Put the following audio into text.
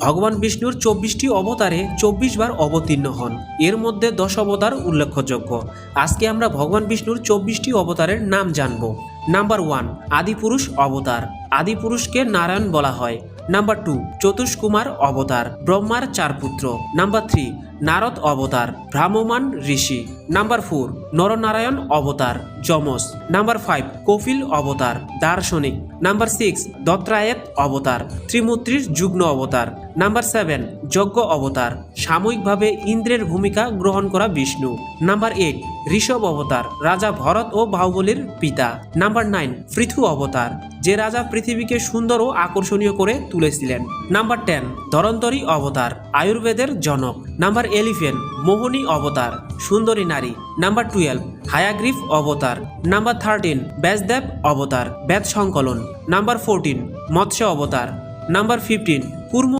ভগবান বিষ্ণুর চব্বিশটি অবতারে চব্বিশ বার অবতীর্ণ হন। এর মধ্যে দশ অবতার উল্লেখযোগ্য। আজকে আমরা ভগবান বিষ্ণুর চব্বিশটি অবতারের নাম জানব। নাম্বার ওয়ান, আদিপুরুষ অবতার। আদিপুরুষকে নারায়ণ বলা হয়। নাম্বার টু, চতুষ্কুমার অবতার। ব্রহ্মার চার পুত্র। নাম্বার থ্রি নারদ অবতার ভ্রাম্যমান ঋষি। নাম্বার ফোর, নরনারায়ণ অবতার যমস নাম্বার ফাইভ, কপিল অবতার, দার্শনিক। নাম্বার সিক্স, দত্রায়েত অবতার, ত্রিমূর্তির যুগ্ন অবতার। নাম্বার সেভেন, যজ্ঞ অবতার, সাময়িকভাবে ইন্দ্রের ভূমিকা গ্রহণ করা বিষ্ণু। নাম্বার এইট, ঋষভ অবতার, রাজা ভরত ও বাহুবলীর পিতা। নাম্বার নাইন, পৃথু অবতার, যে রাজা পৃথিবীকে সুন্দর ও আকর্ষণীয় করে তুলেছিলেন। নাম্বার টেন, ধরন্তরী অবতার, আয়ুর্বেদের জনক। নাম্বার এলিফেন মোহনী অবতার, সুন্দরী নারী। নাম্বার টুয়েলভ হায়াগ্রিফ অবতার। নাম্বার থার্টিন, ব্যাসদেব অবতার ব্যাস সংকলন নাম্বার ফোরটিন, মৎস্য অবতার। Number fifteen, কুর্ম